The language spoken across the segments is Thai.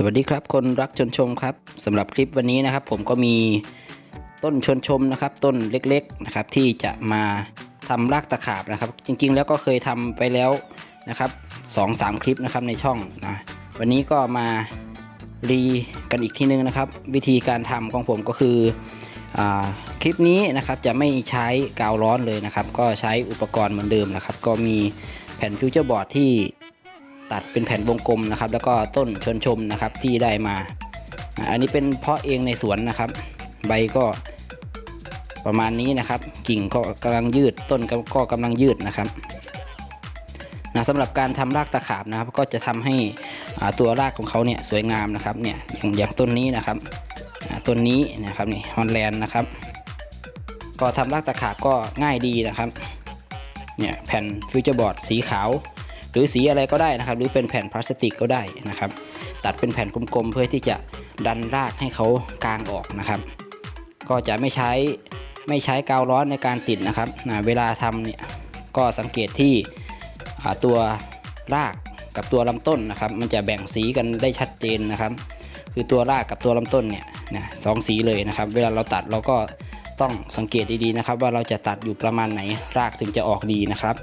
สวัสดีครับคนรักชนชมครับสำหรับคลิปวันนี้นะครับ ผมก็มีต้นชนชมนะครับ ต้นเล็กๆนะครับ ที่จะมาทำรากตะขาบนะครับ จริงๆ แล้วก็เคยทำไปแล้วนะครับสองสามคลิปนะครับในช่องนะวันนี้ก็มารีกันอีกทีนึงนะครับ วิธีการทำของผมก็คืออคลิปนี้นะครับจะไม่ใช้กาวร้อนเลยนะครับ ก็ใช้อุปกรณ์เหมือนเดิมนะครับ ก็มีแผ่นฟิวเจอร์บอร์ดที่ ตัดเป็นแผ่นวงกลมนะครับ แล้วก็ต้นชนชมนะครับที่ได้มา อันนี้เป็นเพาะเองในสวนนะครับ ใบก็ประมาณนี้นะครับ กิ่งก็กำลังยืดต้นก็กกำลังยืดนะครับนะสำหรับการทำรากตะขาบนะครับ ก็จะทำให้ตัวรากของเขาเนี่ยสวยงามนะครับเนี่ยอย่างอย่างต้นนี้นะครับต้นนี้นะครับนี่ฮอนแลนด์นะครับ ก็ทำรากตะขาบก็ง่ายดีนะครับเนี่ยแผ่นฟิวเจอร์บอร์ดสีขาว รือสีอะไรก็ได้นะครับ หรือเป็นแผ่นพลาสติกก็ได้นะครับ ตัดเป็นแผ่นกลมๆเพื่อที่จะดันรากให้เขากางออกนะครับ ก็จะไม่ใช้ไม่ใช้กาวร้อนในการติดนะครับนะเวลาทำเนี่ยก็สังเกตที่ตัวรากกับตัวลำต้นนะครับ มันจะแบ่งสีกันได้ชัดเจนนะครับ คือตัวรากกับตัวลำต้นเนี่ยนะสองสีเลยนะครับ เวลาเราตัดเราก็ต้องสังเกตดีๆนะครับ ว่าเราจะตัดอยู่ประมาณไหนรากถึงจะออกดีนะครับ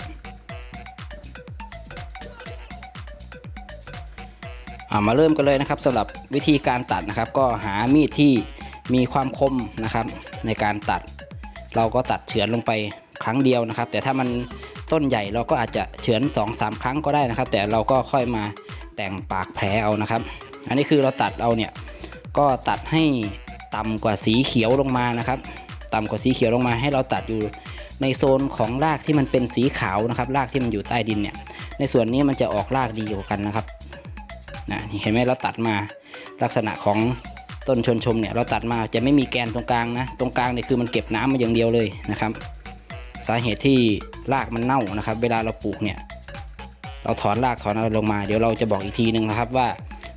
มาเริ่มกันเลยนะครับสำหรับวิธีการตัดนะครับ ก็หามีดที่มีความคมนะครับ ในการตัด เราก็ตัดเฉือนลงไปครั้งเดียวนะครับ แต่ถ้ามันต้นใหญ่เราก็อาจจะเฉือน2อสาครั้งก็ได้นะครับ แต่เราก็ค่อยมาแต่งปากแผลเอานะครับ อันนี้คือเราตัดเอาเนี่ยก็ตัดให้ต่ำกว่าสีเขียวลงมานะครับ ต่ำกว่าสีเขียวลงมาให้เราตัดอยู่ในโซนของรากที่มันเป็นสีขาวนะครับ รากที่มันอยู่ใต้ดินเนี่ย ในส่วนนี้มันจะออกรากดีกว่ากันนะครับ นะนี่เห็นไหมเราตัดมาลักษณะของต้นชนชมเนี่ยเราตัดมาจะไม่มีแกนตรงกลางนะตรงกลางเนี่ยคือมันเก็บน้ำมาอย่างเดียวเลยนะครับ สาเหตุที่รากมันเน่านะครับ เวลาเราปลูกเนี่ยเราถอนรากถอนอะไรลงมาเดี๋ยวเราจะบอกอีกทีหนึ่งนะครับว่า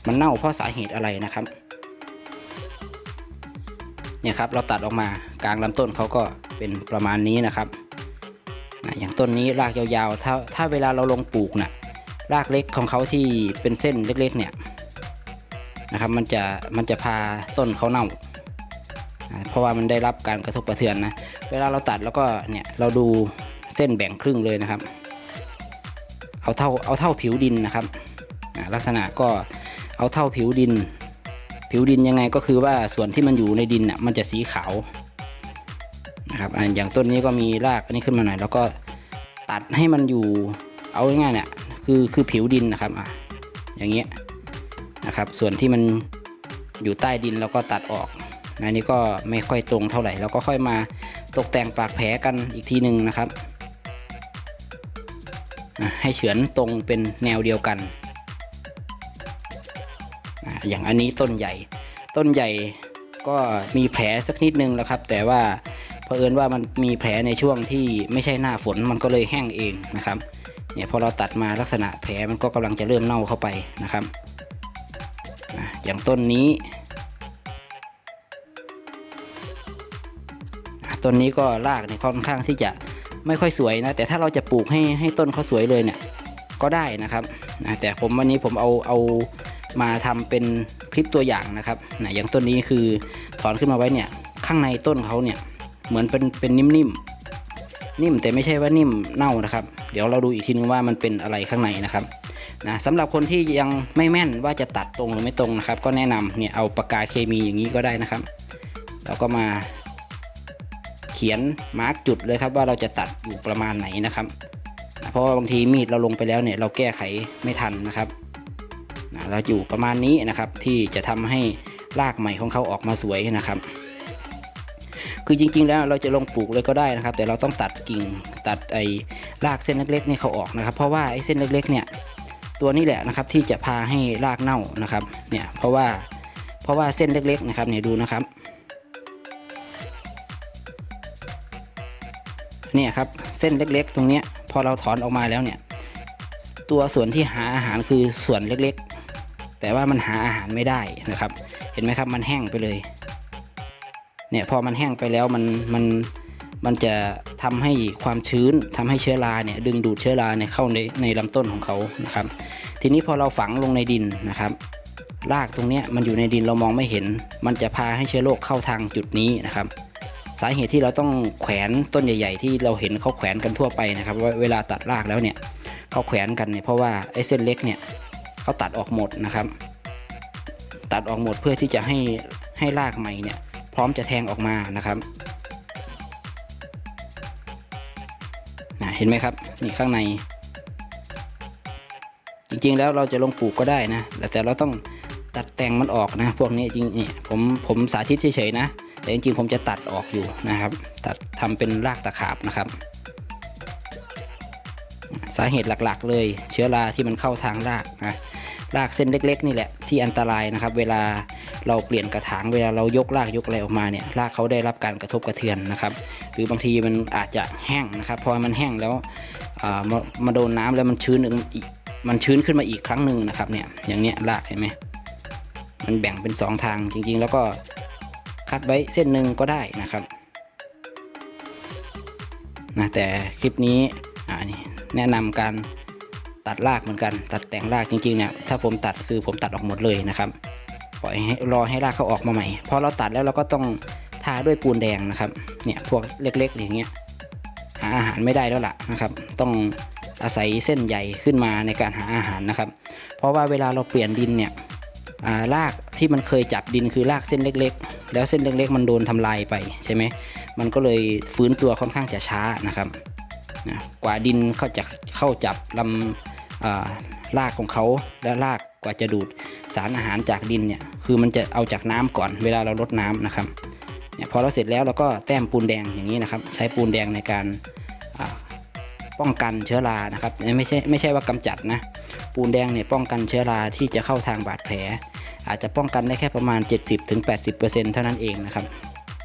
มันเน่าเพราะสาเหตุอะไรนะครับเนี่ยครับเราตัดออกมากลางลำต้นเขาก็เป็นประมาณนี้นะครับนะอย่างต้นนี้รากยาวๆถ้าถ้าเวลาเราลงปลูกน่ะ รากเล็กของเขาที่เป็นเส้นเล็กๆเนี่ยนะครับมันจะมันจะพาต้นเขาเน่า เพราะว่ามันได้รับการกระทบกระเทือนนะเวลาเราตัดแล้วก็เนี่ยเราดูเส้นแบ่งครึ่งเลยนะครับ เอาเท่าเอาเท่าผิวดินนะครับลักษณะก็เอาเท่าผิวดิน ผิวดินยังไงก็คือว่าส่วนที่มันอยู่ในดินน่ะมันจะสีขาวนะครับอ่าอย่างต้นนี้ก็มีรากอันนี้ขึ้นมาหน่อยแล้วก็ตัดให้มันอยู่เอาง่ายๆเนี่ย คือคือผิวดินนะครับอะอย่างเงี้ยนะครับ ส่วนที่มันอยู่ใต้ดินเราก็ตัดออกอันนี้ก็ไม่ค่อยตรงเท่าไหร่เราก็ค่อยมาตกแต่งปากแผลกันอีกทีหนึ่งนะครับ ให้เฉือนตรงเป็นแนวเดียวกันอะอย่างอันนี้ต้นใหญ่ ต้นใหญ่ก็มีแผลสักนิดนึงแล้วครับ แต่ว่าเผอิญว่ามันมีแผลในช่วงที่ไม่ใช่หน้าฝนมันก็เลยแห้งเองนะครับ เนี่ยพอเราตัดมาลักษณะแผลมันก็กำลังจะเริ่มเน่าเข้าไปนะครับอย่างต้นนี้ต้นนี้ก็รากเนี่ยค่อนข้างที่จะไม่ค่อยสวยนะ แต่ถ้าเราจะปลูกให้ให้ต้นเขาสวยเลยเนี่ยก็ได้นะครับนะแต่ผมวันนี้ผมเอาเอามาทำเป็นคลิปตัวอย่างนะครับนะอย่างต้นนี้คือถอนขึ้นมาไว้เนี่ยข้างในต้นเขาเนี่ยเหมือนเป็นเป็นนิ่มๆนิ่มแต่ไม่ใช่ว่านิ่มเน่านะครับ เดี๋ยวเราดูอีกทีนึงว่ามันเป็นอะไรข้างในนะครับนะสำหรับคนที่ยังไม่แม่นว่าจะตัดตรงหรือไม่ตรงนะครับ ก็แนะนำเนี่ยเอาปากกาเคมีอย่างนี้ก็ได้นะครับเราก็มาเขียนมาร์กจุดเลยครับว่าเราจะตัดอยู่ประมาณไหนนะครับนะเพราะว่าบางทีมีดเราลงไปแล้วเนี่ยเราแก้ไขไม่ทันนะครับนะเราอยู่ประมาณนี้นะครับที่จะทำให้รากใหม่ของเขาออกมาสวยนะครับ คือจริงๆแล้วเราจะลงปลูกเลยก็ได้นะครับ แต่เราต้องตัดกิ่งตัดไอ้รากเส้นเล็กๆนี่เขาออกนะครับ เพราะว่าไอ้เส้นเล็กๆเนี่ยตัวนี้แหละนะครับที่จะพาให้รากเน่านะครับเนี่ยเพราะว่าเพราะว่าเส้นเล็กๆนะครับเนี่ยดูนะครับเนี่ยครับเส้นเล็กๆ ตรงเนี้ยพอเราถอนออกมาแล้วเนี่ยตัวส่วนที่หาอาหารคือส่วนเล็กๆ แต่ว่ามันหาอาหารไม่ได้นะครับ เห็นไหมครับมันแห้งไปเลย เนี่ยพอมันแห้งไปแล้วมันมันมันจะทำให้ความชื้นทำให้เชื้อราเนี่ยดึงดูดเชื้อราเนี่ยเข้าในในลำต้นของเขานะครับ ทีนี้พอเราฝังลงในดินนะครับรากตรงเนี้ยมันอยู่ในดินเรามองไม่เห็น มันจะพาให้เชื้อโรคเข้าทางจุดนี้นะครับ สาเหตุที่เราต้องแขวนต้นใหญ่ ๆ ที่เราเห็นเขาแขวนกันทั่วไปนะครับว่าเวลาตัดรากแล้วเนี่ยเขาแขวนกันเนี่ยเพราะว่าไอ้เส้นเล็กเนี่ยเขาตัดออกหมดนะครับ ตัดออกหมดเพื่อที่จะให้ให้รากใหม่เนี่ย ร้อมจะแทงออกมานะครับนะเห็นไหมครับนี่ข้างใน จริงๆแล้วเราจะลงปลูกก็ได้นะแต่เราต้องตัดแต่งมันออกนะ พวกนี้จริงนี่ผมผมสาธิตเฉยๆนะ แต่จริงๆผมจะตัดออกอยู่นะครับ ตัดทำเป็นรากตะขาบนะครับ สาเหตุหลักๆ เลยเชื้อราที่มันเข้าทางรากนะรากเส้นเล็ก ๆ นี่แหละที่อันตรายนะครับ เวลา เราเปลี่ยนกระถางเวลาเรายกรากยกอะไรออกมาเนี่ยรากเขาได้รับการกระทบกระเทือนนะครับ หรือบางทีมันอาจจะแห้งนะครับพอมันแห้งแล้วมามาโดนน้ำแล้วมันชื้นอีกมันชื้นขึ้นมาอีกครั้งหนึ่งนะครับเนี่ยอย่างเนี้ยรากเห็นไหมมันแบ่งเป็นสองทางจริงๆ แล้วก็คัดไว้เส้นหนึ่งก็ได้นะครับนะแต่คลิปนี้อ่านี่แนะนำการตัดรากเหมือนกัน ตัดแต่งรากจริงๆเนี่ยถ้าผมตัดคือผมตัดออกหมดเลยนะครับ ปล่อยรอให้รากเขาออกมาใหม่พอเราตัดแล้วเราก็ต้องทาด้วยปูนแดงนะครับ เนี่ยพวกเล็กๆอย่างเงี้ยหาอาหารไม่ได้แล้วล่ะนะครับ ต้องอาศัยเส้นใหญ่ขึ้นมาในการหาอาหารนะครับ เพราะว่าเวลาเราเปลี่ยนดินเนี่ยารากที่มันเคยจับดินคือรากเส้นเล็ก ๆ แล้วเส้นเล็ก ๆ มันโดนทำลายไปใช่ไหมมันก็เลยฟื้นตัวค่อนข้างจะช้านะครับนะกว่าดินเข้าจะเข้าจับลำอ่า รากของเขาและรากกว่าจะดูดสารอาหารจากดินเนี่ยคือมันจะเอาจากน้ำก่อนเวลาเราลดน้ำนะครับเนี่ยพอเราเสร็จแล้วเราก็แต้มปูนแดงอย่างนี้นะครับ ใช้ปูนแดงในการป้องกันเชื้อรานะครับไม่ใช่ไม่ใช่ว่ากำจัดนะปูนแดงเนี่ยป้องกันเชื้อราที่จะเข้าทางบาดแผล อาจจะป้องกันได้แค่ประมาณ 70-80%เท่านั้นเองนะครับ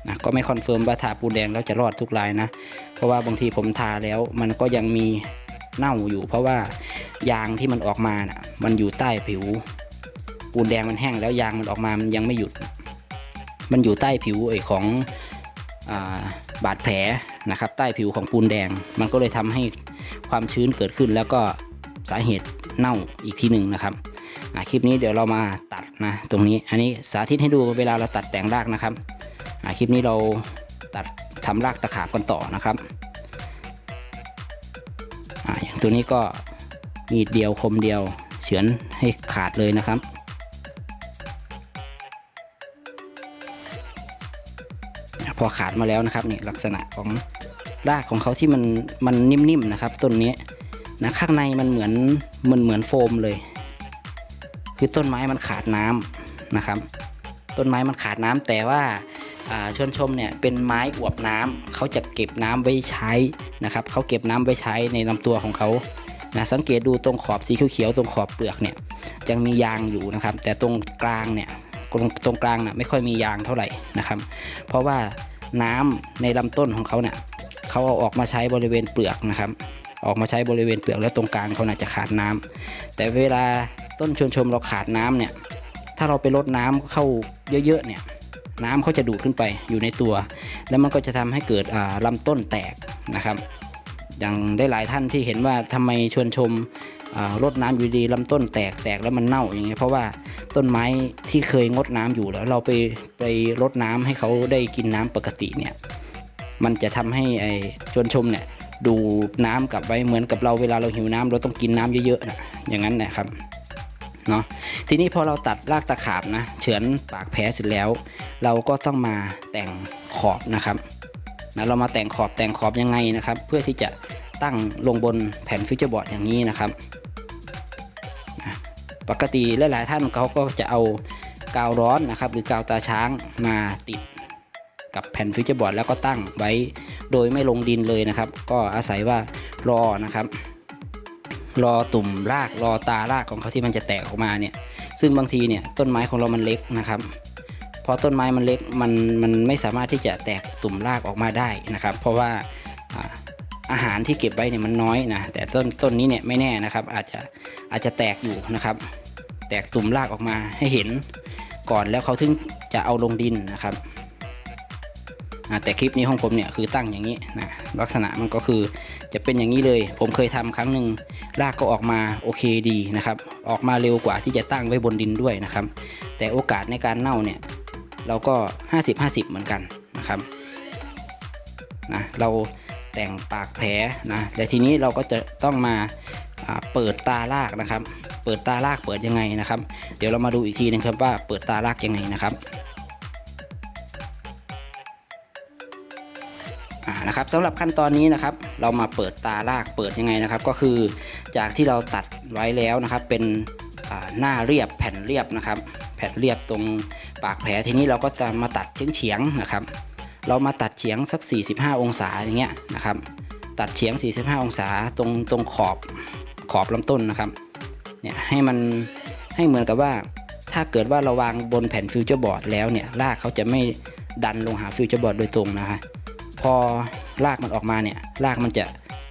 นะก็ไม่คอนเฟิร์มว่าทาปูนแดงแล้วจะรอดทุกรายนะ เพราะว่าบางทีผมทาแล้วมันก็ยังมีเน่าอยู่ เพราะว่า ยางที่มันออกมาน่ะ มันอยู่ใต้ผิว ปูนแดงมันแห้งแล้วยางมันออกมามันยังไม่หยุด มันอยู่ใต้ผิวไอ้ของอาบาดแผลนะครับ ใต้ผิวของปูนแดง มันก็เลยทำให้ความชื้นเกิดขึ้น แล้วก็สาเหตุเน่าอีกทีหนึ่งนะครับคลิปนี้เดี๋ยวเรามาตัดนะตรงนี้อันนี้สาธิตให้ดูเวลาเราตัดแต่งรากนะครับคลิปนี้เราตัดทำรากตะขาบกันต่อนะครับออย่างตัวนี้ก็ มีดเดียวคมเดียวเฉือนให้ขาดเลยนะครับ พอขาดมาแล้วนะครับนี่ลักษณะของรากของเขาที่มันมันนิ่มๆนะครับต้นนี้นะข้างในมันเหมือนมันเหมือนโฟมเลย คือต้นไม้มันขาดน้ำนะครับ ต้นไม้มันขาดน้ำแต่ว่าชวนชมเนี่ยเป็นไม้อวบน้ำเขาจะเก็บน้ำไว้ใช้นะครับเขาเก็บน้ำไว้ใช้ในลำตัวของเขา นะสังเกตดูตรงขอบสีเขียวๆตรงขอบเปลือกเนี่ยยังมียางอยู่นะครับ แต่ตรงกลางเนี่ยตรงตรงกลางน่ะไม่ค่อยมียางเท่าไหร่นะครับ เพราะว่าน้ำในลำต้นของเขาเนี่ยเขาเอาออกมาใช้บริเวณเปลือกนะครับ ออกมาใช้บริเวณเปลือกแล้วตรงกลางเขาน่าจะขาดน้ำแต่เวลาต้นชวนชมเราขาดน้ำเนี่ยถ้าเราไปลดน้ำเข้าเยอะๆเนี่ยน้ำเขาจะดูดขึ้นไปอยู่ในตัว แล้วมันก็จะทำให้เกิดอ่าลำต้นแตกนะครับ อย่างได้หลายท่านที่เห็นว่าทำไมชวนชมรดน้ำอยู่ดีลำต้นแตกแตกแล้วมันเน่าอย่างเงี้ยเพราะว่าต้นไม้ที่เคยงดน้ำอยู่แล้วเราไปไปรดน้ำให้เขาได้กินน้ำปกติเนี่ยมันจะทำให้ไอ้ชวนชมเนี่ยดูน้ำกลับไว้เหมือนกับเราเวลาเราหิวน้ำเราต้องกินน้ำเยอะๆนะอย่างนั้นนะครับเนาะทีนี้พอเราตัดรากตะขาบนะเฉือนปากแผลเสร็จแล้ว เราก็ต้องมาแต่งขอบนะครับนะเรามาแต่งขอบแต่งขอบยังไงนะครับ เพื่อที่จะ ตั้งลงบนแผ่นฟิวเจอร์บอร์ดอย่างนี้นะครับ ปกติหลายๆท่านเขาก็จะเอากาวร้อนนะครับ หรือกาวตาช้างมาติดกับแผ่นฟิวเจอร์บอร์ดแล้วก็ตั้งไว้โดยไม่ลงดินเลยนะครับ ก็อาศัยว่ารอนะครับ รอตุ่มรากรอตารากของเขาที่มันจะแตกออกมาเนี่ย ซึ่งบางทีเนี่ยต้นไม้ของเรามันเล็กนะครับพอต้นไม้มันเล็กมันมันไม่สามารถที่จะแตกตุ่มรากออกมาได้นะครับ เพราะว่า อาหารที่เก็บไว้เนี่ยมันน้อยนะแต่ต้นต้นนี้เนี่ยไม่แน่นะครับ อาจจะอาจจะแตกอยู่นะครับ แตกตุ่มรากออกมาให้เห็นก่อนแล้วเขาถึงจะเอาลงดินนะครับแต่คลิปนี้ของผมเนี่ยคือตั้งอย่างนี้นะลักษณะมันก็คือจะเป็นอย่างนี้เลย ผมเคยทำครั้งหนึ่งรากก็ออกมาโอเคดีนะครับ ออกมาเร็วกว่าที่จะตั้งไว้บนดินด้วยนะครับ แต่โอกาสในการเน่าเนี่ยเราก็ 50-50 เหมือนกันนะครับนะเรา แต่งปากแผลนะและทีนี้เราก็จะต้องมาเปิดตารากนะครับ เปิดตารากเปิดยังไงนะครับ เดี๋ยวเรามาดูอีกทีนึงครับว่าเปิดตารากยังไงนะครับนะครับสำหรับขั้นตอนนี้นะครับเรามาเปิดตารากเปิดยังไงนะครับ ก็คือจากที่เราตัดไว้แล้วนะครับ เป็นหน้าเรียบแผ่นเรียบนะครับ แผ่นเรียบตรงปากแผลทีนี้เราก็จะมาตัดเฉียงเฉียงๆนะครับ เรามาตัดเฉียงสัก 45 องศาอย่างเงี้ยนะครับ ตัดเฉียง 45 องศาตรงตรงขอบขอบลำต้นนะครับเนี่ยให้มันให้เหมือนกับว่าถ้าเกิดว่าเราวางบนแผ่นฟิวเจอร์บอร์ดแล้วเนี่ยรากเขาจะไม่ดันลงหาฟิวเจอร์บอร์ดโดยตรงนะคะพอรากมันออกมาเนี่ยรากมันจะ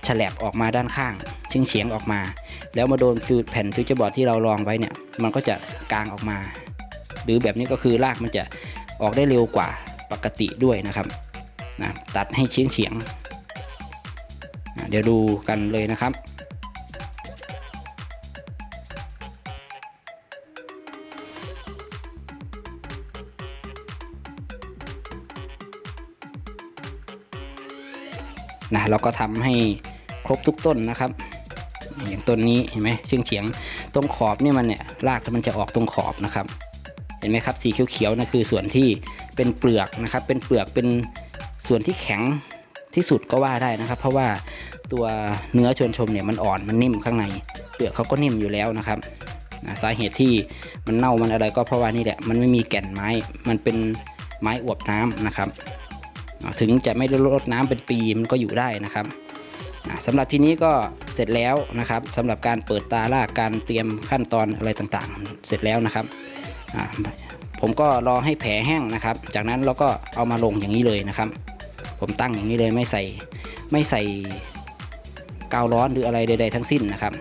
ฉลบออกมาด้านข้างเฉียงเฉียงออกมา แล้วมาโดนฟิวแผ่นฟิวเจอร์บอร์ดที่เรารองไว้เนี่ยมันก็จะกางออกมา หรือแบบนี้ก็คือรากมันจะออกได้เร็วกว่า ปกติด้วยนะครับนะตัดให้เฉียงเฉียงนะเดี๋ยวดูกันเลยนะครับนะเราก็ทำให้ครบทุกต้นนะครับ อย่างต้นนี้เห็นไหมเฉียงเฉียงตรงขอบนี่มันเนี่ยรากมันจะออกตรงขอบนะครับ เห็นไหมครับสีเขียวๆนะคือส่วนที่เป็นเปลือกนะครับ เป็นเปลือกเป็นส่วนที่แข็งที่สุดก็ว่าได้นะครับ เพราะว่าตัวเนื้อชวนชมเนี่ยมันอ่อนมันนิ่มข้างใน เปลือกเขาก็นิ่มอยู่แล้วนะครับนะสาเหตุที่มันเน่ามันอะไรก็เพราะว่านี่แหละมันไม่มีแก่นไม้ มันเป็นไม้อวบน้ำนะครับ ถึงจะไม่ได้รดน้ำเป็นปีมันก็อยู่ได้นะครับอ่าสำหรับทีนี้ก็เสร็จแล้วนะครับสำหรับการเปิดตารากการเตรียมขั้นตอนอะไรต่างๆ เสร็จแล้วนะครับ ผมก็รอให้แผลแห้งนะครับ จากนั้นเราก็เอามาลงอย่างนี้เลยนะครับ ผมตั้งอย่างนี้เลยไม่ใส่ไม่ใส่กาวร้อนหรืออะไรใด ๆ ทั้งสิ้นนะครับ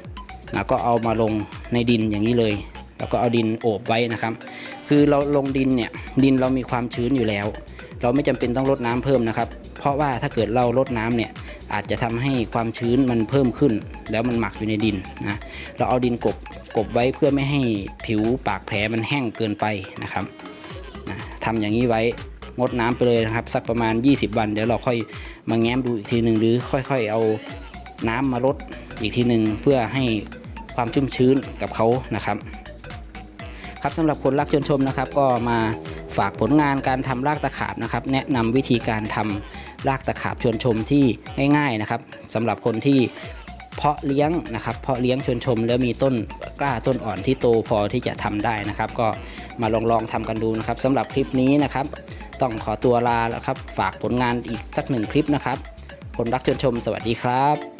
แล้วก็เอามาลงในดินอย่างนี้เลย แล้วก็เอาดินโอบไว้นะครับ คือเราลงดินเนี่ยดินเรามีความชื้นอยู่แล้ว เราไม่จำเป็นต้องลดน้ำเพิ่มนะครับ เพราะว่าถ้าเกิดเราลดน้ำเนี่ยอาจจะทำให้ความชื้นมันเพิ่มขึ้น แล้วมันหมักอยู่ในดินนะเราเอาดินกบ กบไว้เพื่อไม่ให้ผิวปากแผลมันแห้งเกินไปนะครับนะทำอย่างนี้ไว้งดน้ำไปเลยนะครับ สักประมาณ 20 วัน เดี๋ยวเราค่อยมาแง้มดูอีกทีหนึ่งหรือค่อยๆ เอาน้ำมาลดอีกทีหนึ่งเพื่อให้ความชุ่มชื้นกับเขานะครับ ครับสำหรับคนรักชวนชมนะครับ ก็มาฝากผลงานการทำรากตะขาบนะครับ แนะนำวิธีการทำรากตะขาบชวนชมที่ง่ายๆนะครับสำหรับคนที่ เพาะเลี้ยงนะครับเพาะเลี้ยงชวนชม แล้วมีต้นกล้าต้นอ่อนที่โตพอที่จะทำได้นะครับ ก็มาลองลองทำกันดูนะครับสำหรับคลิปนี้นะครับ ต้องขอตัวลาแล้วครับ ฝากผลงานอีกสักหนึ่งคลิปนะครับ คนรักชวนชม สวัสดีครับ